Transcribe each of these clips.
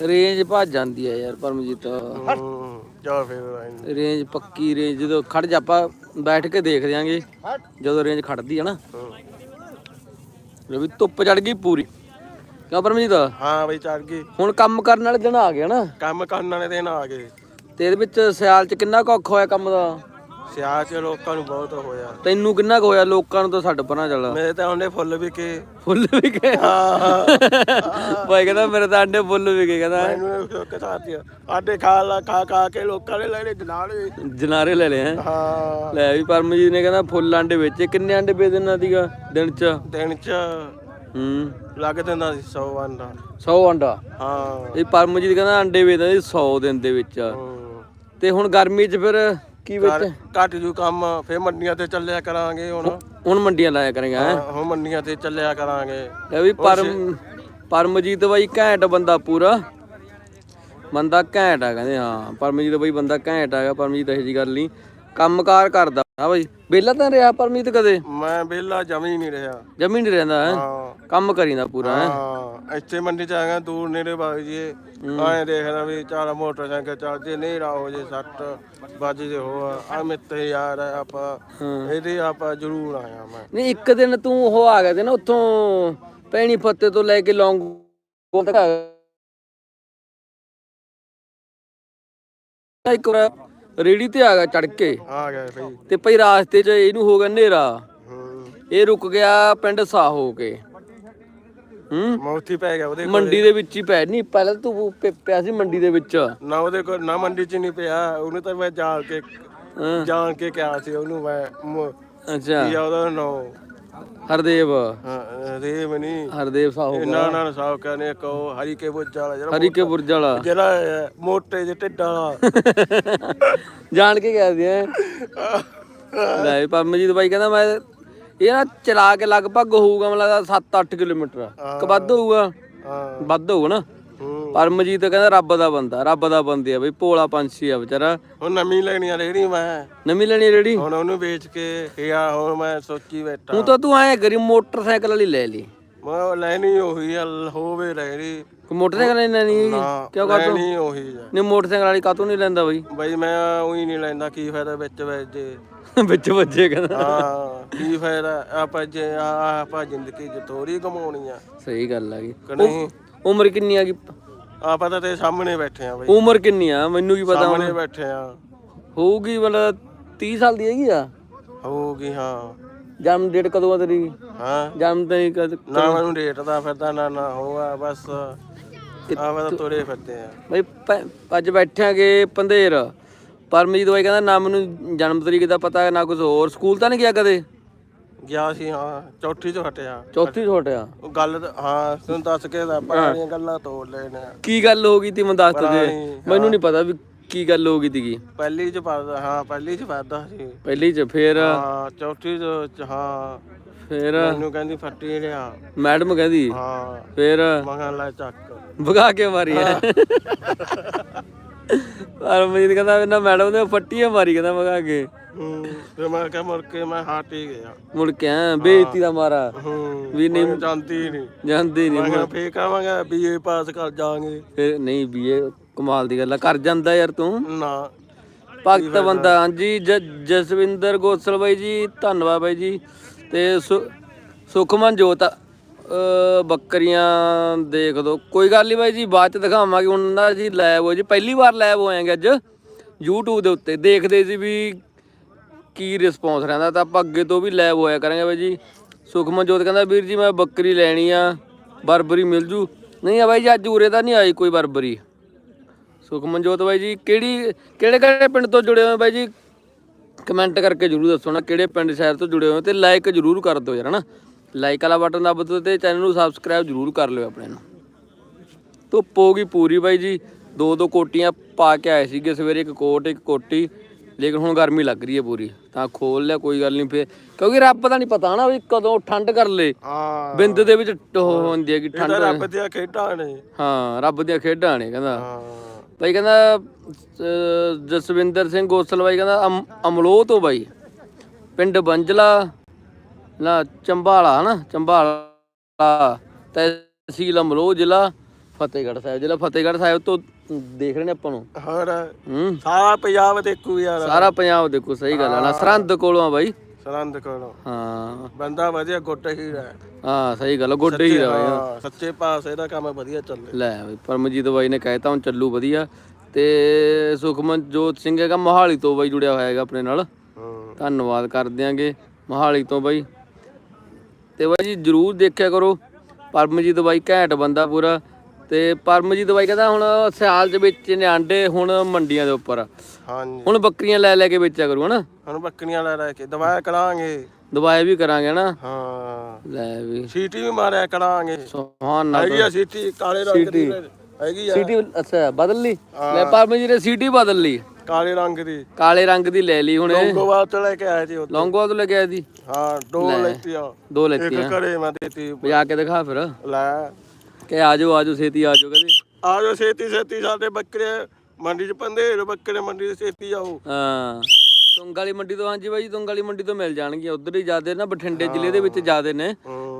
Range ਭੱਜ ਜਾਂਦੀ ਹੈ ਯਾਰ ਪਰਮਜੀਤ। ਚਲ ਫਿਰ ਰੇਂਜ ਪੱਕੀ ਰੇਂਜ ਜਦੋਂ ਖੜ ਜਾ ਆਪਾਂ ਬੈਠ ਕੇ ਦੇਖ ਦਿਆਂਗੇ। ਜਦੋਂ ਰੇਂਜ ਖੜਦੀ ਹੈ। ਨਾ ਰਵੀ ਧੁੱਪ ਚੜ ਗਈ ਪੂਰੀ। ਕਿਉਂ ਪਰਮਜੀਤ? ਹਾਂ ਬਈ ਚੜ ਗਈ। ਹੁਣ ਕੰਮ ਕਰਨ ਵਾਲੇ ਦਿਨ ਆ ਗਏ ਨਾ। ਕੰਮ ਕਰਨ ਵਾਲੇ ਦਿਨ ਆ ਗਏ। ਤੇ ਇਹਦੇ ਵਿੱਚ ਸਿਆਲ ਚ ਕਿੰਨਾ ਕੁ ਔਖਾ ਹੋਇਆ ਕੰਮ ਦਾ? ਸਿਆਹ ਚ ਲੋਕਾਂ ਨੂੰ ਬਹੁਤ ਹੋਇਆ। ਤੈਨੂੰ ਕਿੰਨਾ ਕੁ ਹੋਇਆ? ਲੋਕਾਂ ਨੂੰ ਤਾਂ ਛੱਡ ਪਰਾਂ ਚੱਲ। ਮੇਰੇ ਤਾਂ ਉਹਨੇ ਫੁੱਲ ਵੀ ਕੇ। ਫੁੱਲ ਵੀ ਗਏ ਭਾਈ ਕਹਿੰਦਾ ਮੇਰੇ ਤਾਂ ਆਂਡੇ ਫੁੱਲ ਵੀ ਗਏ ਕਹਿੰਦਾ। ਮੈਨੂੰ ਆਡੇ ਖਾ ਲਾ ਖਾ ਖਾ ਕੇ ਲੋਕਾਂ ਨੇ ਲੈਣੇ ਜਨਾਲੇ ਜਨਾਰੇ ਲੈ ਲਏ ਹੈਂ। ਹਾਂ। ਲੈ ਵੀ ਪਰਮਜੀਤ ਨੇ ਕਹਿੰਦਾ ਫੁੱਲ ਆਂਡੇ ਵੇਚੇ। ਕਿੰਨੇ ਆਂਡੇ ਵੇਚ ਦਿੰਦਾ ਸੀਗਾ ਦਿਨ ਚ? ਦਿਨ ਚ ਹੂੰ। ਲੱਗ ਦਿੰਦਾ ਸੀ 100 ਆਂਡਾ। 100 ਆਂਡਾ? ਹਾਂ। ਇਹ ਪਰਮਜੀਤ ਕਹਿੰਦਾ ਆਂਡੇ ਵੇਚਦਾ ਸੀ 100 ਦਿਨ ਦੇ ਵਿੱਚ। ਤੇ ਹੁਣ ਗਰਮੀ ਚ ਫਿਰ ਕੀ ਵਿੱਚ? ਘਰ- ਘੱਟ ਜੂ ਕੰਮ ਫੇਰ ਮੰਡੀਆਂ ਤੇ ਚੱਲਿਆ ਕਰਾਂਗੇ ਹੁਣ। ਹੁਣ ਮੰਡੀਆਂ ਲਾਇਆ ਕਰਾਂਗੇ ਹੈਂ। ਹਾਂ, ਹੁਣ ਮੰਡੀਆਂ ਤੇ ਚੱਲਿਆ ਕਰਾਂਗੇ। ਲੈ ਵੀ ਪਰਮ ਪਰਮਜੀਤ ਬਾਈ ਘੈਂਟ ਬੰਦਾ ਪੂਰਾ। ਬੰਦਾ ਘੈਂਟ ਆ ਕਹਿੰਦੇ ਹਾਂ ਪਰਮਜੀਤ ਬਾਈ ਬੰਦਾ ਘੈਂਟ ਆਗਾ ਪਰਮਜੀਤ ਇਹੋ ਜੀ ਗੱਲ ਨਹੀਂ ਕੰਮਕਾਰ ਕਰਦਾ। ਹਾਂ ਬਾਈ ਵਿਹਲਾ ਤਾਂ ਰਿਹਾ ਪਰਮਜੀਤ ਕਦੇ? ਮੈਂ ਵਿਹਲਾ ਜਮੀ ਨਹੀਂ ਰਿਹਾ। ਜਮੀ ਨਹੀਂ ਰਹਿੰਦਾ ਹੈ? ਹਾਂ। ਕੰਮ ਕਰੀਂਦਾ ਪੂਰਾ ਹੈ? ਹਾਂ ਇੱਥੇ ਮੰਡੀ ਚ ਆਇਆ ਦੂਰ ਨੇੜੇ ਬਾਗ ਜੀ ਆਏ ਦੇਖਦਾ ਵੀ ਚਾਰ ਮੋਟਰਸਾਈਕਲ ਚੱਲ ਜੇ ਨੇਰਾ ਹੋ ਜੇ ਸੱਟ ਵੱਜ ਜੇ ਹੋ ਆ ਮਿੱਤੇ ਯਾਰ ਆ ਆਪਾਂ ਇਹਦੇ ਆਪਾਂ ਜ਼ਰੂਰ ਆਇਆ ਮੈਂ। ਨਹੀਂ ਇੱਕ ਦਿਨ ਤੂੰ ਉਹ ਆ ਗਿਆ ਤੇ ਨਾ ਉੱਥੋਂ ਪੈਣੀ ਫੱਤੇ ਤੋਂ ਲੈ ਕੇ ਲੌਂਗ ਤੱਕ ਆ ਗਿਆ। ਇੱਕ ਵਾਰ ਰੇੜੀ ਤੇ ਆ ਗਿਆ ਚੜ ਕੇ। ਆ ਗਿਆ ਬਈ। ਤੇ ਭਈ ਰਾਸਤੇ 'ਚ ਇਹਨੂੰ ਹੋ ਗਿਆ ਹਨੇਰਾ। ਇਹ ਰੁਕ ਗਿਆ ਪਿੰਡ ਸਾਹ ਹੋ ਕੇ। ਹੂੰ? ਮੌਤੀ ਪੈ ਗਿਆ ਉਹਦੇ ਮੰਡੀ ਦੇ ਵਿੱਚ ਹੀ ਪੈ। ਨਹੀਂ ਪਹਿਲਾਂ ਤਾਂ ਪਿ- ਪਿਆ ਸੀ ਮੰਡੀ ਦੇ ਵਿੱਚ। ਨਾ ਉਹਦੇ ਕੋਲ ਨਾ ਮੰਡੀ ਚ ਨਹੀਂ ਪਿਆ। ਉਹਨੂੰ ਤਾਂ ਮੈਂ ਜਾਣ ਕੇ ਹਾਂ, ਜਾਣ ਕੇ ਕਿਹਾ ਸੀ ਉਹਨੂੰ ਮੈਂ। ਮ- ਅੱਛਾ। ਕੀ ਆ ਉਹਦਾ ਨਾਂ? ਹਰਦੇਵ। ਹਾਂ ਰੇਮ ਨਹੀਂ ਹਰਦੇਵ ਸਾਹੋ ਨਾ ਨਾ ਸਾਹ ਕਹਿੰਦੇ ਕੋ ਹਰੀ ਕੇ ਬੁੱਝ ਵਾਲਾ ਜਿਹੜਾ ਹਰੀ ਕੇ ਬੁਰਜ ਵਾਲਾ। ਜਿਹੜਾ ਮੋਟੇ ਜਿਹੇ ਢਿੱਡ ਵਾਲਾ। ਜਾਣ ਕੇ ਗਿਆ ਸੀ ਹੈਂ। ਲੈ ਪਰਮਜੀਤ ਬਾਈ ਕਹਿੰਦਾ ਮੈਂ ਇਹ ਨਾ ਚਲਾ ਕੇ ਲਗਭਗ ਹੋਊਗਾ ਮੈਨੂੰ ਲੱਗਦਾ 7-8 ਕਿਲੋਮੀਟਰ। ਕਿ ਵੱਧ ਹੋਊਗਾ? ਹਾਂ। ਵੱਧ ਹੋਊਗਾ ਨਾ? ਪਰਮਜੀਤ ਕਹਿੰਦਾ ਰੱਬ ਦਾ ਬੰਦਾ ਰੱਬ ਦਾ ਬੰਦੇ ਆ ਬਈ ਭੋਲਾ ਪੰਛੀ ਆ ਵਿਚਾਰਾ। ਹੁਣ ਨਵੀਂ ਲੈਣੀ ਆ ਰੇੜੀ ਮੈਂ। ਨਵੀਂ ਲੈਣੀ ਰੇੜੀ ਹੁਣ ਉਹਨੂੰ ਵੇਚ ਕੇ ਯਾ ਹੁਣ ਮੈਂ ਸੋਚੀ ਬੈਠਾ। ਹੁਣ ਤਾਂ ਤੂੰ ਐ ਕਰੀ ਮੋਟਰਸਾਈਕਲ ਵਾਲੀ ਲੈ ਲਈ। ਮੈਂ ਉਹ ਲੈਣੀ ਉਹੀ ਆ ਹੋਵੇ ਲੈਣੀ ਮੋਟਰਸਾਈਕਲ ਨਹੀਂ ਲੈਣੀ ਕਿਉਂ ਕਰ ਲੈਣੀ ਉਹੀ ਆ। ਨਹੀਂ ਮੋਟਰਸਾਈਕਲ ਵਾਲੀ ਕਾਤੋਂ ਨਹੀਂ ਲੈਂਦਾ ਬਈ? ਬਈ ਮੈਂ ਉਹੀ ਨਹੀਂ ਲੈਂਦਾ ਕੀ ਫਾਇਦਾ ਵਿੱਚ ਵੇਚੇ ਵਿੱਚ ਵੱਜੇ ਕਹਿੰਦਾ। ਹਾਂ ਕੀ ਫਾਇਦਾ? ਆਪਾਂ ਜੇ ਆ- ਆਪਾਂ ਜ਼ਿੰਦਗੀ ਚ ਥੋੜੀ ਕਮਾਉਣੀ ਆ। ਸਹੀ ਗੱਲ ਕਿ ਨਹੀਂ? ਉਮਰ ਕਿੰਨੀ ਆ ਗਈ? ਆਪਾਂ ਤਾਂ ਤੇ ਸਾਹਮਣੇ ਬੈਠੇ ਆ ਬਈ। ਉਮਰ ਕਿੰਨੀ ਆ? ਮੈਨੂੰ ਕੀ ਪਤਾ ਸਾਹਮਣੇ ਬੈਠੇ ਆ। ਹੋਊਗੀ ਮਤਲਬ 30 ਸਾਲ ਦੀ ਹੈਗੀ ਆ? ਹੋਊਗੀ ਹਾਂ। ਜਨਮ ਡੇਟ ਕਦੋਂ ਆ ਤੇਰੀ? ਹਾਂ। ਜਨਮ ਤੇ ਕਦ ਨਾ ਮੈਨੂੰ ਰੇਟ ਦਾ ਫਿਰਦਾ ਨਾ ਨਾ ਹੋਆ ਬਸ। ਆ ਮੈਂ ਤਾਂ ਤੁਰੇ ਫਿਰਦੇ ਆ। ਬਈ ਪ- ਅੱਜ ਬੈਠਾਂਗੇ ਪੰਧੇਰ। ਪਰਮਜੀਤ ਬਾਈ ਕਹਿੰਦਾ ਨਾ ਮੈਨੂੰ ਜਨਮ ਤਰੀਕ ਦਾ ਪਤਾ ਨਾ ਕੁਝ ਹੋਰ। ਸਕੂਲ ਤਾਂ ਨਹੀਂ ਗਿਆ ਕਦੇ? ਗਿਆ ਸੀ ਹਾਂ ਚੌਥੀ ਚ ਹਟਿਆ। ਚੌਥੀ ਛੋਟਿਆ ਉਹ ਗੱਲ ਤਾਂ- ਹਾਂ ਤੁਹਾਨੂੰ ਦੱਸ ਕੇ ਦਾ ਪੁਰਾਣੀਆਂ ਗੱਲਾਂ ਤੋੜ ਲੈਣੇ। ਕੀ ਗੱਲ ਹੋ ਗਈ ਤੀ ਮੈਨੂੰ ਦੱਸ ਦੇ। ਪੁਰਾਣੀ, ਮੈਨੂੰ ਨਹੀਂ ਪਤਾ ਵੀ ਕੀ ਗੱਲ ਹੋ ਗਈ ਤੀਗੀ। ਪਹਿਲੀ ਚ ਪੜਦਾ ਹਾਂ ਪਹਿਲੀ ਚ ਪੜਦਾ ਸੀ। ਪਹਿਲੀ ਚ ਫੇਰ? ਹਾਂ ਚੌਥੀ ਚ ਹਾਂ। ਫੇਰ? ਮੈਨੂੰ ਕਹਿੰਦੀ ਫੱਟੀ ਲਿਆ ਮੈਡਮ ਕਹਿੰਦੀ? ਹਾਂ। ਫੇਰ? ਮਹਾਂ ਲੈ ਚੱਕ। ਭਗਾ ਕੇ ਮਾਰੀ ਐ। ਪਰਮਜੀਤ ਕਹਿੰਦਾ ਇਹਨਾਂ ਮੈਡਮ ਨੇ ਫੱਟੀਆਂ ਮਾਰੀ ਕਹਿੰਦਾ ਭਗਾ ਕੇ ਹੂੰ ਤੇ ਮੈਂ ਕਿਹਾ ਮੁੜ ਕੇ ਮੈਂ ਹਟ ਹੀ ਗਿਆ। ਮੁੜ ਕੇ ਆ ਬੇਇੱਜ਼ਤੀ ਦਾ ਮਾਰਾ। ਹੂੰ ਵੀ ਨਹੀਂ- ਜਾਂਦੀ ਨਹੀਂ। ਜਾਂਦੀ ਨਹੀਂ ਮੈਂ ਕਿਹਾ ਫੇਰ ਕਹਾਂਗਾ ਬੀਏ ਪਾਸ ਕਰ ਜਾਾਂਗੇ ਫਿਰ ਨਹੀਂ ਵੀ ਇਹ ਕਮਾਲ ਦੀ ਗੱਲ ਆ। ਕਰ ਜਾਂਦਾ ਯਾਰ ਤੂੰ? ਨਾ। ਭਗਤ ਬੰਦਾ ਹਾਂਜੀ ਜ- ਜਸਵਿੰਦਰ ਗੋਸਲ ਬਾਈ ਜੀ ਧੰਨਵਾਦ ਬਾਈ ਜੀ। ਤੇ ਸੁ- ਸੁਖਮਨ ਜੋਤ ਬੱਕਰੀਆਂ ਦੇਖ ਦੋ। ਕੋਈ ਗੱਲ ਨਹੀਂ ਬਾਈ ਜੀ, ਬਾਅਦ ਚ ਦਿਖਾਵਾਂਗੇ। ਹੁਣ ਨਾ ਜੀ ਲੈਬ ਹੋ ਜੀ, ਪਹਿਲੀ ਵਾਰ ਲੈਬ ਹੋਏਗੇ ਅੱਜ YouTube ਦੇ ਉੱਤੇ। ਦੇਖਦੇ ਸੀ ਵੀ ਕੀ ਰਿਸਪੌਂਸ ਰਹਿੰਦਾ। ਤਾਂ ਆਪਾਂ ਅੱਗੇ ਤੋਂ ਵੀ ਲੈਬ ਹੋਇਆ ਕਰਾਂਗੇ ਬਾਈ ਜੀ। ਸੁਖਮਨਜੋਤ ਕਹਿੰਦਾ, ਵੀਰ ਜੀ, ਮੈਂ ਬੱਕਰੀ ਲੈਣੀ ਆ, ਬਰਬਰੀ ਮਿਲ ਜੂ। ਨਹੀਂ ਆ ਬਾਈ ਜੀ, ਅੱਜ ਉਰੇ ਤਾਂ ਨਹੀਂ ਆਈ ਕੋਈ ਬਰਬਰੀ। ਸੁਖਮਨਜੋਤ ਬਾਈ ਜੀ, ਕਿਹੜੀ, ਕਿਹੜੇ ਕਿਹੜੇ ਪਿੰਡ ਤੋਂ ਜੁੜੇ ਹੋਏ ਬਾਈ ਜੀ? ਕਮੈਂਟ ਕਰਕੇ ਜਰੂਰ ਦੱਸੋ ਨਾ, ਕਿਹੜੇ ਪਿੰਡ ਸ਼ਹਿਰ ਤੋਂ ਜੁੜੇ ਹੋਏ ਤੇ ਲਾਈਕ ਜਰੂਰ ਕਰ ਦਿਓ ਯਾਰ, ਹਨਾ? ਲਾਈਕ ਵਾਲਾ ਬਟਨ ਦੱਬ ਦਿਓ ਤੇ ਚੈਨਲ ਨੂੰ ਸਬਸਕ੍ਰਾਈਬ ਜਰੂਰ ਕਰ ਲਿਓ ਆਪਣੇ ਨੂੰ। ਧੁੱਪ ਹੋ ਗਈ ਪੂਰੀ ਬਾਈ ਜੀ। ਦੋ ਦੋ ਕੋਟੀਆਂ ਪਾ ਕੇ ਆਏ ਸੀਗੇ ਸਵੇਰੇ ਇੱਕ ਕੋਟ ਇੱਕ ਕੋਟੀ। ਲੇਕਿਨ ਹੁਣ ਗਰਮੀ ਲੱਗ ਰਹੀ ਹੈ ਪੂਰੀ। ਤਾਂ ਖੋਲ ਲਿਆ ਕੋਈ ਗੱਲ ਨਹੀਂ ਫੇਰ। ਕਿਉਂਕਿ ਰੱਬ ਦਾ ਨਹੀਂ ਪਤਾ ਨਾ ਵੀ ਕਦੋਂ ਠੰਡ ਕਰ ਲੇ। ਹਾਂ। ਬਿੰਦ ਦੇ ਵਿੱਚ ਉਹ ਹੁੰਦੀ ਹੈ ਕਿ ਠੰਡ। ਰੱਬ ਦੀਆਂ ਖੇਡਾਂ ਨੇ। ਹਾਂ ਰੱਬ ਦੀਆਂ ਖੇਡਾਂ ਨੇ ਕਹਿੰਦਾ। ਹਾਂ। ਬਾਈ ਕਹਿੰਦਾ ਜਸਵਿੰਦਰ ਸਿੰਘ ਗੋਸਲ ਬਾਈ ਕਹਿੰਦਾ ਅਮ- ਅਮਲੋਹ ਤੋਂ ਬਾਈ। ਪਿੰਡ ਬੰਜਲਾ। ਨਾ ਚੰਬਾਲਾ ਹਨਾ ਚੰਬਾਲਾ ਤਹਿਸੀਲ ਅਮਲੋਹ ਜ਼ਿਲ੍ਹਾ ਫਤਿਹਗੜ੍ਹ ਸਾਹਿਬ ਜ਼ਿਲ੍ਹਾ ਫਤਿਹਗੜ੍ਹ ਸਾਹਿਬ ਤੋਂ ਦੇਖ ਰਹੇ ਨੇ ਆਪਾਂ ਨੂੰ। ਹੋਰ ਹੂੰ। ਸਾਰਾ ਪੰਜਾਬ ਦੇਖੂ ਯਾਰ। ਸਾਰਾ ਪੰਜਾਬ ਦੇਖੋ ਸਹੀ ਗੱਲ ਹੈ ਨਾ ਸਰਹੰਦ ਕੋਲੋਂ ਆ ਬਾਈ। ਸਰੰਦ ਕੋਲੋਂ। ਹਾਂ। ਬੰਦਾ ਵਧੀਆ ਗੁੱਟ ਹੀ ਹੈ। ਹਾਂ ਸਹੀ ਗੱਲ ਆ, ਗੋਡੇ ਹੀ ਆ ਬਾਈ ਹਾਂ, ਸੱਚੇ ਪਾਸੇ ਦਾ ਕੰਮ ਵਧੀਆ ਚੱਲੇ। ਲੈ ਬਈ ਪਰਮਜੀਤ ਬਾਈ ਨੇ ਕਹਿਤਾ ਹੁਣ ਚੱਲੂ ਵਧੀਆ। ਤੇ ਸੁਖਮਨ ਜੋਤ ਸਿੰਘ ਹੈਗਾ ਮੋਹਾਲੀ ਤੋਂ ਬਾਈ ਜੁੜਿਆ ਹੋਇਆ ਹੈਗਾ ਆਪਣੇ ਨਾਲ। ਧੰਨਵਾਦ ਕਰ ਦਿਆਂਗੇ ਮੋਹਾਲੀ ਤੋਂ ਬਾਈ। ਤੇ ਬਾਈ ਜੀ ਜਰੂਰ ਦੇਖਿਆ ਕਰੋ। ਪਰਮਜੀਤ ਬਾਈ ਘੈਂਟ ਬੰਦਾ ਪੂਰਾ। ਤੇ ਪਰਮਜੀਤ ਬਾਈ ਕਹਿੰਦਾ ਹੁਣ ਸਿਆਲ ਚ ਵੇਚੇ ਨੇ ਆਂਡੇ ਹੁਣ ਮੰਡੀਆਂ ਦੇ ਉੱਪਰ। ਹਾਂਜੀ। ਹੁਣ ਬੱਕਰੀਆਂ ਲੈ ਲੈ ਕੇ ਵੇਚਿਆ ਕਰੂ ਹਨਾ। ਹੁਣ ਬੱਕਰੀਆਂ ਲੈ ਲੈ ਕੇ ਦਵਾਇਆ ਕਰਾਂਗੇ। ਦਵਾਈ ਵੀ ਕਰਾਂਗੇ ਨਾ ਹਾਂ। ਲੈ ਵੀ। ਸੀਟੀ ਵੀ ਮਾਰਿਆ ਕਰਾਂਗੇ। ਸੁਹਾਨ ਨਾ ਹੈਗੀ ਆ ਸੀਟੀ ਕਾਲੇ ਰੰਗ ਦੀ ਹੈਗੀ ਆ। ਸੀਟੀ ਅੱਛਾ ਬਦਲ ਲਈ। ਲੈ ਪਰਮਜੀਤ ਨੇ ਸੀਟੀ ਬਦਲ ਲਈ। ਕਾਲੇ ਰੰਗ ਦੀ। ਕਾਲੇ ਰੰਗ ਦੀ ਲੈ ਲਈ ਹੁਣ। ਗੋਵਾ ਤੋਂ ਲੈ ਕੇ ਆਏ ਸੀ ਉੱਥੇ। ਤੋਂ ਲੱਗਿਆ ਦੀ ਹਾਂ ਦੋ ਲੈਤੀਆਂ। ਦੋ ਇੱਕ ਲੈਤੀਆਂ ਘਰੇ ਮੈਂ ਦੇਤੀ। ਵਜਾ ਕੇ ਦਿਖਾ ਫਿਰ। ਲੈ। ਕਿ ਆਜੋ ਆਜੋ ਛੇਤੀ ਆਜੋ ਕਹਿੰਦੇ ਆ ਜਾਓ ਛੇਤੀ ਛੇਤੀ ਸਾਡੇ ਬੱਕਰੇ। ਮੰਡੀ ਚ ਪੰਦੇ ਬੱਕਰੇ ਮੰਡੀ ਚ ਛੇਤੀ ਆਓ। ਹਾਂ। ਤੁੰਗ ਵਾਲੀ ਮੰਡੀ ਤੋਂ ਹਾਂਜੀ ਬਾਈ ਤੁੰਗ ਵਾਲੀ ਮੰਡੀ ਤੋਂ ਮਿਲ ਜਾਣਗੀਆਂ। ਉਧਰ ਹੀ ਜ਼ਿਆਦੇ ਨਾ ਬਠਿੰਡੇ ਜ਼ਿਲ੍ਹੇ ਦੇ ਵਿੱਚ ਜ਼ਿਆਦੇ ਨੇ।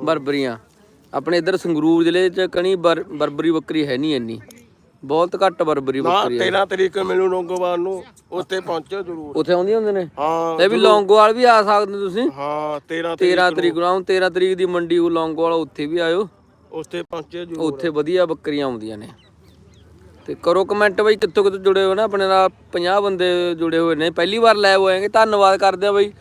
ਬਰਬਰੀਆਂ। ਆਪਣੇ ਇੱਧਰ ਸੰਗਰੂਰ ਜ਼ਿਲ੍ਹੇ 'ਚ ਕਣੀ ਬਰ- ਬਰਬਰੀ ਬੱਕਰੀ ਹੈ ਨਹੀਂ ਇੰਨੀ। ਬਹੁਤ ਘੱਟ ਬਰਬਰੀ ਨਾ ਬੱਕਰੀ ਹੈ 13 ਤਰੀਕ ਨੂੰ ਮੈਨੂੰ ਲੌਂਗੋਵਾਲ ਨੂੰ ਉੱਥੇ ਪਹੁੰਚੋ ਜ਼ਰੂਰ। ਉੱਥੇ ਆਉਂਦੀਆਂ ਹੁੰਦੇ ਨੇ? ਹਾਂ ਇਹ ਵੀ ਲੌਂਗੋਵਾਲ ਵੀ ਆ ਸਕਦੇ ਤੁਸੀਂ? ਹਾਂ 13 13 ਤਰੀਕ ਨੂੰ ਆਉਂ 13 ਤਰੀਕ ਦੀ ਮੰਡੀ ਉਹ ਲੌਂਗੋਵਾਲ ਉੱਥੇ ਵੀ ਆਇਓ। ਉੱਥੇ ਪਹੁੰਚੇ ਜ਼ਰੂਰ। ਉੱਥੇ ਵਧੀਆ ਬੱਕਰੀਆਂ ਆਉਂਦੀਆਂ ਨੇ। ਤੇ ਕਰੋ ਕਮੈਂਟ ਬਈ ਕਿੱਥੋਂ ਕਿੱਥੋਂ ਜੁੜੇ ਹੋ ਨਾ? ਆਪਣੇ ਨਾਲ 50 ਬੰਦੇ ਜੁੜੇ ਹੋਏ ਨੇ। ਪਹਿਲੀ ਵਾਰ ਲੈ ਹੋਏਗੇ ਧੰਨਵਾਦ ਕਰਦੇ ਆ ਬਈ।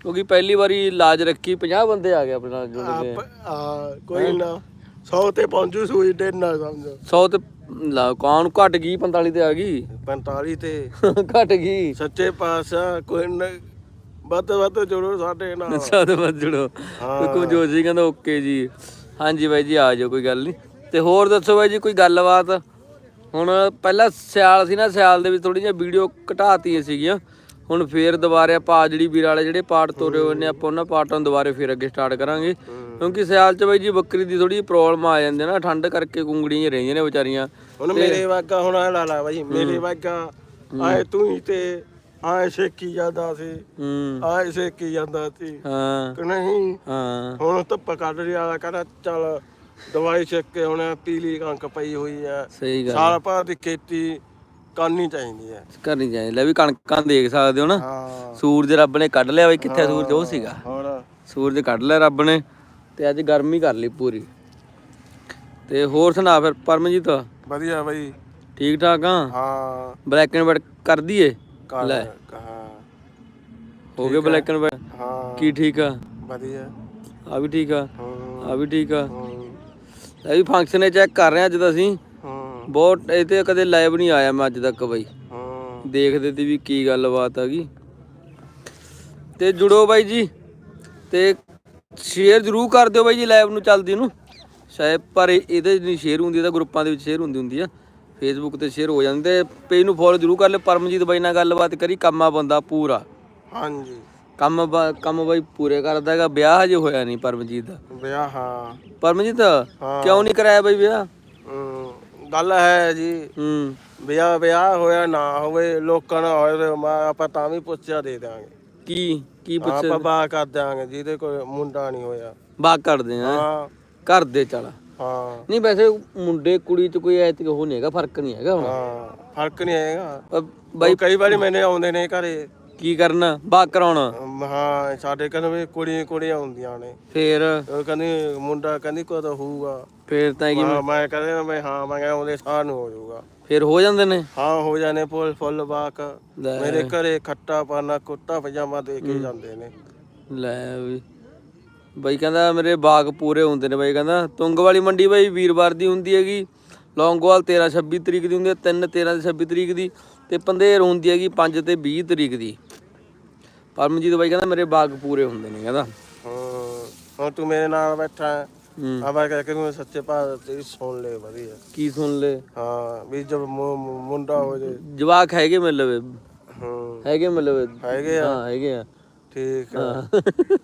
ਕਿਉਂਕਿ ਪਹਿਲੀ ਵਾਰੀ ਲਾਜ ਰੱਖੀ 50 ਬੰਦੇ ਆ ਗਏ ਆਪਣੇ ਨਾਲ ਜੁੜ ਆ। ਕੋਈ ਨਾ। 100 ਤੇ ਪਹੁੰਚੂ ਸੂਈ ਦੇ ਨਾ ਸਮਝੋ। 100 ਤੇ ਲਾ ਕੌਣ ਘਟ ਗਈ 45 ਤੇ ਆ ਗਈ? 45 ਤੇ। ਘਟ ਗਈ। ਸੱਚੇ ਪਾਤਸ਼ਾਹ ਕੋਈ ਨਾ ਵੱਧ ਵੱਧ ਜੁੜੋ ਸਾਡੇ ਨਾਲ। ਸਾਦ ਵੱਧ ਜੁੜੋ। ਕੋਈ ਜੋਤ ਜੀ ਕਹਿੰਦਾ ਓਕੇ ਜੀ। ਹਾਂਜੀ ਬਾਈ ਜੀ ਆ ਜਾਓ ਕੋਈ ਗੱਲ ਨਹੀਂ ਤੇ ਹੋਰ ਦੱਸੋ ਬਾਈ ਜੀ ਕੋਈ ਗੱਲਬਾਤ? ਹੁਣ ਪਹਿਲਾਂ ਸਿਆਲ ਸੀ ਨਾ ਸਿਆਲ ਦੇ ਵਿੱਚ ਥੋੜੀ ਜਿਹੀ ਵੀਡੀਓ ਘਟਾਤੀਆਂ ਸੀਗੀਆਂ। ਹੁਣ ਫੇਰ ਦੁਬਾਰੇ ਆਪਾਂ ਜਿਹੜੀ ਵੀਰ ਵਾਲੇ ਜਿਹੜੇ ਪਾਰਟ ਤੋਰੇ ਹੋਏ ਨੇ ਆਪਾਂ ਉਹਨਾਂ ਪਾਰਟਾਂ ਨੂੰ ਦੁਬਾਰੇ ਫੇਰ ਅੱਗੇ ਸਟਾਰਟ ਕਰਾਂਗੇ। ਕਿਉਂਕਿ ਸਿਆਲ 'ਚ ਬਾਈ ਜੀ ਬੱਕਰੀ ਦੀ ਥੋੜੀ ਪ੍ਰੋਬਲਮ ਆ ਜਾਂਦੀ ਨਾ ਠੰਡ ਕਰਕੇ ਕੁੰਗੜੀਆਂ ਹੀ ਰਹਿੰਦੀਆਂ ਨੇ ਵਿਚਾਰੀਆਂ। ਹੁਣ ਮੇਰੇ ਵਾਗਾ ਹੁਣ ਆ ਲਾ ਲਾ ਬਾਈ ਮੇਰੇ ਵਾਗਾ ਆਏ ਤੂੰ ਹੀ ਤੇ ਆਏ ਛੇਕੀ ਜਾਂਦਾ ਸੀ। ਆਏ ਛੇਕੀ ਜਾਂਦਾ ਸੀ। ਹਾਂ। ਕਿ ਨਹੀਂ? ਹਾਂ। ਹੁਣ ਧੁੱਪ ਕੱਢ ਰਿਹਾ ਕਹਿੰਦਾ ਚੱਲ ਦਵਾਈ ਛੱਕ ਕੇ ਹੁਣ ਪੀਲੀ ਕਣਕ ਪਈ ਹੋਈ ਸਹੀ ਗੱਲ। ਸਾਲ ਭਰ ਦੀ ਖੇਤੀ ਕਰਨੀ ਚਾਹੀਦੀ ਹੈ। ਕਰਨੀ ਚਾਹੀਦੀ। ਲੈ ਵੀ ਕਣਕਾਂ ਦੇਖ ਸਕਦੇ ਹੋ ਨਾ। ਹਾਂ। ਸੂਰਜ ਰੱਬ ਨੇ ਕੱਢ ਲਿਆ ਬਈ ਕਿੱਥੇ ਸੂਰਜ? ਉਹ ਸੀਗਾ। ਹੋਰ ਸੂਰਜ ਕੱਢ ਲਿਆ ਰੱਬ ਨੇ ਤੇ ਅੱਜ ਗਰਮੀ ਕਰ ਲਈ ਪੂਰੀ। ਤੇ ਹੋਰ ਸੁਣਾ ਫਿਰ ਪਰਮਜੀਤ? ਵਧੀਆ ਬਾਈ। ਠੀਕ ਠਾਕ ਆ? ਹਾਂ। ਬਲੈਕ ਐਂਡ ਵਾਈਟ ਕਰ ਦਈਏ? ਲੈ। ਹਾਂ। ਹੋ ਗਏ ਬਲੈਕ ਐਂਡ ਵਾਈਟ ਹਾਂ। ਕੀ ਠੀਕ ਆ? ਵਧੀਆ। ਆ ਵੀ ਠੀਕ ਆ? ਆ ਵੀ ਠੀਕ ਆ? ਇਹ ਵੀ ਫੰਕਸ਼ਨ ਚੈੱਕ ਕਰ ਰਹੇ ਆ ਅੱਜ ਤਾਂ ਅਸੀਂ। ਬਹੁਤ ਇਹ ਤੇ ਕਦੇ ਲਾਈਵ ਨਹੀਂ ਆਇਆ ਮੈਂ ਅੱਜ ਤੱਕ ਬਈ। ਹਾਂ। ਦੇਖਦੇ ਤੇ ਵੀ ਕੀ ਗੱਲਬਾਤ ਹੈਗੀ ਤੇ ਜੁੜੋ ਬਾਈ ਜੀ ਤੇ ਸ਼ੇਅਰ ਜ਼ਰੂਰ ਕਰ ਦਿਓ ਬਾਈ ਜੀ ਲਾਈਵ ਨੂੰ ਚੱਲਦੀ ਨੂੰ। ਸ਼ਾਇਦ ਪਰ ਇਹ- ਇਹਦੇ ਨਹੀਂ ਸ਼ੇਅਰ ਹੁੰਦੀ ਤਾਂ ਗਰੁੱਪਾਂ ਦੇ ਵਿੱਚ ਸ਼ੇਅਰ ਹੁੰਦੀ ਹੁੰਦੀ ਆ। ਫੇਸਬੁੱਕ ਤੇ ਸ਼ੇਅਰ ਹੋ ਜਾਂਦੇ ਪੇਜ ਨੂੰ ਫੋਲੋ ਜ਼ਰੂਰ ਕਰ ਲਿਓ। ਪਰਮਜੀਤ ਬਾਈ ਨਾਲ ਗੱਲਬਾਤ ਕਰੀ ਕੰਮਾ ਬੰਦਾ ਪੂਰਾ। ਹਾਂਜੀ। ਕੰਮ ਕੰਮ ਬਾਈ ਪੂਰੇ ਕਰਦਾ ਹੈਗਾ ਵਿਆਹ ਹਜੇ ਹੋਇਆ ਨਹੀਂ ਪਰਮਜੀਤ ਦਾ। ਵਿਆਹ ਹਾਂ। ਪਰਮਜੀਤ। ਕਿਉਂ ਨਹੀਂ ਕਰਾਇਆ ਬਾਈ ਵਿਆਹ? ਗੱਲ ਹੈ ਜੀ। ਹੂੰ। ਵਿਆਹ ਵਿਆਹ ਹੋਇਆ ਨਾ ਹੋਵੇ ਲੋਕਾਂ ਨਾਲ ਹੋਏ ਤੇ ਮੈਂ ਆਪਾਂ ਤਾਂ ਵੀ ਪੁੱਛਿਆ ਦੇ ਦਿਆਂਗੇ। ਕੀ ਕੀ ਪੁੱਛ ਆਪਾਂ ਬਾ ਕਰ ਦਿਆਂਗੇ ਜਿਹਦੇ ਕੋਈ ਮੁੰਡਾ ਨਹੀਂ ਹੋਇਆ। ਬਾਗ ਕਰਦੇ ਆ। ਹਾਂ। ਘਰ ਦੇ ਚਲ। ਹਾਂ। ਨਹੀਂ ਵੈਸੇ ਮੁੰਡੇ ਕੁੜੀ ਚ ਕੋਈ ਐਤ ਉਹ ਨਹੀਂ ਹੈਗਾ ਫ਼ਰਕ ਨਹੀਂ ਹੈਗਾ ਹੁਣ। ਹਾਂ ਫ਼ਰਕ ਨਹੀਂ ਹੈਗਾ। ਬਾਈ ਕਈ ਵਾਰੀ ਮੈਨੇ ਆਉਂਦੇ ਨੇ ਘਰੇ। ਕੀ ਕਰਨਾ? ਬਾਗ ਕਰਾਉਣਾ? ਅਮ, ਹਾਂ ਸਾਡੇ ਕਹਿੰਦੇ ਵੀ ਕੁੜੀਆਂ ਕੁੜੀਆਂ ਹੁੰਦੀਆਂ ਨੇ। ਫੇਰ? ਉਹ ਕਹਿੰਦੀ ਮੁੰਡਾ ਕਹਿੰਦੀ ਕਦੋਂ ਹੋਊਗਾ। ਫੇਰ ਤਾਂ ਕੀ ਹਾਂ, ਮੈਂ ਕਹਿੰਦਾ ਮੈਂ ਹਾਂ ਮੈਂ ਕਹਿੰਦਾ ਉਹਦੇ ਸਾਹ ਨੂੰ ਹੋ ਜਾਊਗਾ। ਫੇਰ ਹੋ ਜਾਂਦੇ ਨੇ? ਹਾਂ ਹੋ ਜਾਣੇ ਫੁੱਲ ਫੁੱਲ ਬਾਕ। ਲੈ। ਮੇਰੇ ਘਰੇ ਖੱਟਾ ਪਾਣਾ ਕੁੱਤਾ ਪਜਾਮਾ ਦੇ ਕੇ ਜਾਂਦੇ ਨੇ। ਲੈ ਵੀ। ਬਾਈ ਕਹਿੰਦਾ ਮੇਰੇ ਬਾਗ ਪੂਰੇ ਹੁੰਦੇ ਨੇ ਬਾਈ ਕਹਿੰਦਾ ਤੁੰਗ ਵਾਲੀ ਮੰਡੀ ਬਾਈ ਵੀਰਵਾਰ ਦੀ ਹੁੰਦੀ ਹੈਗੀ। ਲੌਂਗੋਵਾਲ 13 26 ਤਰੀਕ ਦੀ ਹੁੰਦੀ ਹੈ 3 13 ਤੇ 26 ਤਰੀਕ ਦੀ ਤੇ ਪੰਧੇਰ ਹੁੰਦੀ ਹੈਗੀ 5 ਤੇ 20 ਤਰੀਕ ਦੀ। ਪਰਮਜੀਤ ਬਾਈ ਕਹਿੰਦਾ ਮੇਰੇ ਬਾਗ ਪੂਰੇ ਹੁੰਦੇ ਨੇ ਕਹਿੰਦਾ। ਹਾਂ ਹੁਣ ਤੂੰ ਮੇਰੇ ਨਾਲ ਬੈਠਾ ਹੈ। ਹੂੰ। ਆਵਾ ਕਹਿ ਕੇ ਸੱਚੇ ਭਾਅ ਤੇਰੀ ਸੁਣ ਲੈ ਵਧੀਆ। ਕੀ ਸੁਣ ਲੈ? ਹਾਂ ਵੀ ਜਦ ਮੁ- ਮੁ- ਮੁੰਡਾ ਹੋ ਜੇ। ਜਵਾਕ ਹੈਗੇ ਮੇਰੇ ਲਵੇ। ਹੂੰ। ਹੈਗੇ ਮੇਰੇ ਲਵੇ। ਹੈਗੇ ਆ। ਹਾਂ ਹੈਗੇ ਆ। ਠੀਕ ਆ।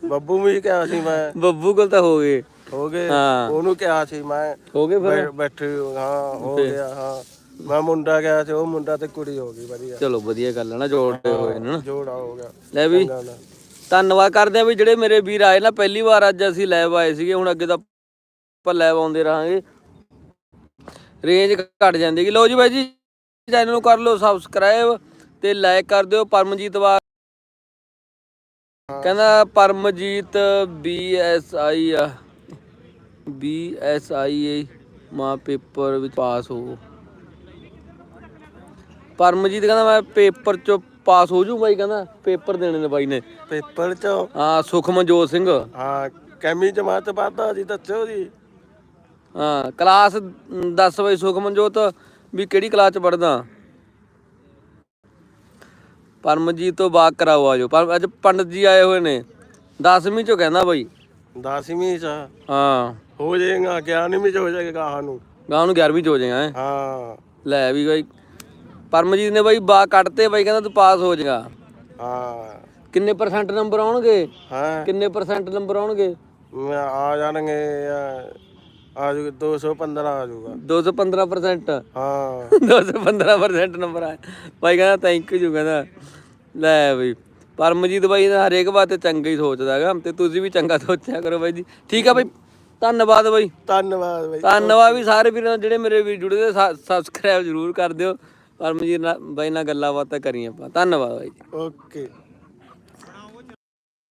ਬੱਬੂ ਵੀ ਕਿਹਾ ਸੀ ਮੈਂ। ਬੱਬੂ ਕੋਲ ਤਾਂ ਹੋ ਗਏ। ਹੋ ਗਏ। ਹਾਂ। ਉਹਨੂੰ ਕਿਹਾ ਸੀ ਮੈਂ। ਹੋ ਗਏ ਫਿਰ? ਬੈ- ਬੈਠੇ ਹਾਂ। ਹੋ ਗਿਆ ਹਾਂ। ਮੈਂ ਮੁੰਡਾ ਗਿਆ ਸੀ ਉਹ ਮੁੰਡਾ ਤੇ ਕੁੜੀ ਹੋ ਗਈ ਵਧੀਆ। ਚਲੋ ਵਧੀਆ ਗੱਲ ਹੈ ਨਾ ਜੋੜਦੇ ਹੋਏ ਨੇ। ਨਾ ਜੋੜਾ ਹੋ ਗਿਆ। ਲੈ ਵੀ ਨਾ, ਨਾ। ਧੰਨਵਾਦ ਕਰਦੇ ਆ ਵੀ ਜਿਹੜੇ ਮੇਰੇ ਵੀਰ ਆਏ ਨਾ ਪਹਿਲੀ ਵਾਰ ਅੱਜ ਅਸੀਂ ਲੈਬ ਆਏ ਸੀਗੇ ਹੁਣ ਅੱਗੇ ਤਾਂ ਆਪਾਂ ਲੈਬ ਆਉਂਦੇ ਰਹਾਂਗੇ। ਰੇਂਜ ਘਟ ਜਾਂਦੀ ਹੈਗੀ। ਲਓ ਜੀ ਬਾਈ ਜੀ ਚੈਨਲ ਨੂੰ ਕਰ ਲਓ ਸਬਸਕ੍ਰਾਈਬ ਤੇ ਲਾਈਕ ਕਰ ਦਿਓ। ਪਰਮਜੀਤ ਵਾ ਕਹਿੰਦਾ ਪਰਮਜੀਤ ਬੀ ਐਸ ਆਈ ਆ। ਬੀ ਐਸ ਆਈ ਮਾ ਪੇਪਰ ਵਿੱਚ ਪਾਸ ਹੋ। ਪਰਮਜੀਤ ਕਹਿੰਦਾ ਮੈਂ ਪੇਪਰ ਚ ਪਾਸ ਹੋ ਜੂ ਬਾਈ ਕਹਿੰਦਾ ਪੇਪਰ ਦੇਣੇ ਨੇ ਬਾਈ ਨੇ। ਪੇਪਰ ਚ? ਹਾਂ ਸੁਖਮਨਜੋਤ ਸਿੰਘ। ਹਾਂ ਕੈਮੀ ਜਮਾਤ ਪੜਦਾ ਜੀ ਦੱਸੋ ਜੀ। ਹਾਂ ਕਲਾਸ 10 ਵਜੇ ਸੁਖਮਨਜੋਤ ਵੀ ਕਿਹੜੀ ਕਲਾਸ ਚ ਪੜਦਾ ਪਰਮਜੀਤ ਤੋਂ ਬਾਗ ਕਰਾਓ ਆਜੋ ਪਰ ਅੱਜ ਪੰਡਤ ਜੀ ਆਏ ਹੋਏ ਨੇ। 10ਵੀਂ ਚੋਂ ਕਹਿੰਦਾ ਬਾਈ। ਦਸਵੀਂ ਚ? ਹਾਂ। ਹੋ ਜਾਏਗਾ 11ਵੀਂ ਚ ਹੋ ਜਾਏਗਾ ਸਾਨੂੰ ਗਾਂ ਨੂੰ 11ਵੀਂ ਚ ਹੋ ਜਾਏਗਾ। ਹਾਂ। ਲੈ ਵੀ ਬਾਈ। ਪਰਮਜੀਤ ਨੇ ਬਾਈ ਬਾਗ ਕੱਢਤੇ ਬਾਈ ਕਹਿੰਦਾ ਤੂੰ ਪਾਸ ਹੋ ਜਾਏਗਾ। ਹਾਂ। ਕਿੰਨੇ ਪਰਸੈਂਟ ਨੰਬਰ ਆਉਣਗੇ? ਹਾਂ? ਕਿੰਨੇ ਪਰਸੈਂਟ ਨੰਬਰ ਆਉਣਗੇ? ਮੈਂ ਆ ਜਾਣਗੇ ਆ ਜੂ 215 ਆ ਜਾਊਗਾ 215% ਹਾਂ। 215% ਨੰਬਰ ਆਇਆ ਬਾਈ ਕਹਿੰਦਾ ਥੈਂਕ ਯੂ ਕਹਿੰਦਾ। ਲੈ ਬਈ ਪਰਮਜੀਤ ਬਾਈ ਦਾ ਹਰੇਕ ਬਾਤ ਤੇ ਚੰਗਾ ਹੀ ਸੋਚਦਾ ਹੈਗਾ ਤੇ ਤੁਸੀਂ ਵੀ ਚੰਗਾ ਸੋਚਿਆ ਕਰੋ ਬਾਈ ਜੀ। ਠੀਕ ਆ ਬਾਈ ਧੰਨਵਾਦ ਬਾਈ। ਧੰਨਵਾਦ ਬਾਈ। ਧੰਨਵਾਦ ਵੀ ਸਾਰੇ ਵੀਰਾਂ ਜਿਹੜੇ ਮੇਰੇ ਵੀ ਜੁੜੇ ਦੇ ਸਬਸਕ੍ਰਾਈਬ ਜ਼ਰੂਰ ਕਰ ਦਿਓ। ਪਰਮਜੀਤ ਨਾਲ ਬਾਈ ਨਾਲ ਗੱਲਾਂ ਬਾਤਾਂ ਕਰੀਆਂ ਆਪਾਂ। ਧੰਨਵਾਦ ਬਾਈ ਜੀ। ਓਕੇ।